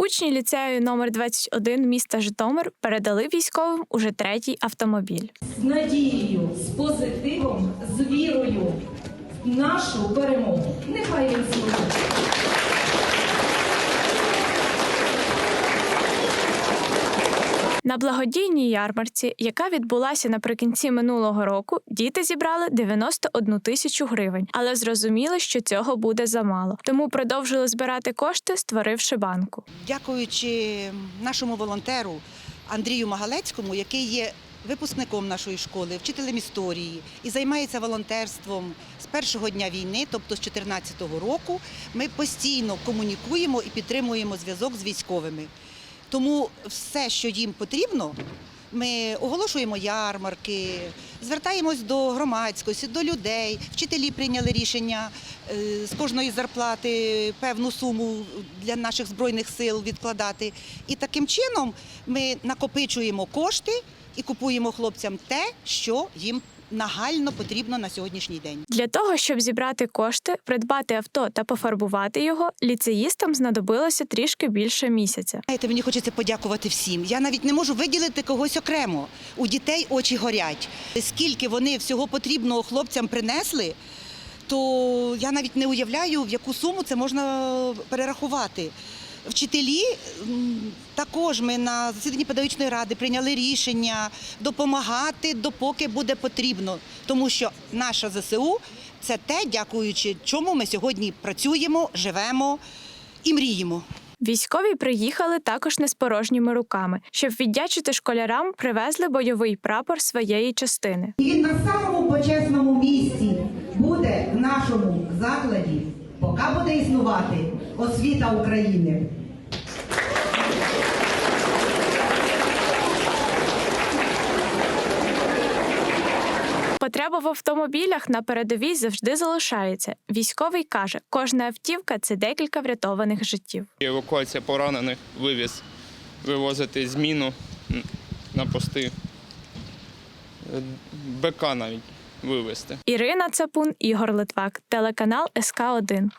Учні ліцею номер 21 міста Житомир передали військовим уже третій автомобіль. з надією, з позитивом, з вірою в нашу перемогу. Нехай він служить. На благодійній ярмарці, яка відбулася наприкінці минулого року, діти зібрали 91 тисячу гривень, але зрозуміли, що цього буде замало. Тому продовжили збирати кошти, створивши банку. дякуючи нашому волонтеру Андрію Магалецькому, який є випускником нашої школи, вчителем історії і займається волонтерством з першого дня війни, тобто з 2014 року. Ми постійно комунікуємо і підтримуємо зв'язок з військовими. Тому все, що їм потрібно, ми оголошуємо ярмарки, звертаємось до громадськості, до людей. Вчителі прийняли рішення е, з кожної зарплати певну суму для наших збройних сил відкладати. І таким чином ми накопичуємо кошти і купуємо хлопцям те, що їм нагально потрібно на сьогоднішній день. Для того, щоб зібрати кошти, придбати авто та пофарбувати його, ліцеїстам знадобилося трішки більше місяця. Знаєте, мені хочеться подякувати всім. Я навіть не можу виділити когось окремо. У дітей очі горять. Скільки вони всього потрібного хлопцям принесли, то я навіть не уявляю, в яку суму це можна перерахувати. Вчителі також ми на засіданні педагогічної ради прийняли рішення допомагати допоки буде потрібно, тому що наша ЗСУ це те, дякуючи чому ми сьогодні працюємо, живемо і мріємо. Військові приїхали також не з порожніми руками. Щоб віддячити школярам, привезли бойовий прапор своєї частини. І він на самому почесному місці буде в нашому закладі, поки буде існувати освіта України. Потреба в автомобілях на передовій завжди залишається. Військовий каже, кожна автівка це декілька врятованих життів. Евакуація поранених, вивіз, вивозити зміну на пости. Е, БК навіть вивезти. Ірина Цапун, Ігор Литвак, телеканал СК 1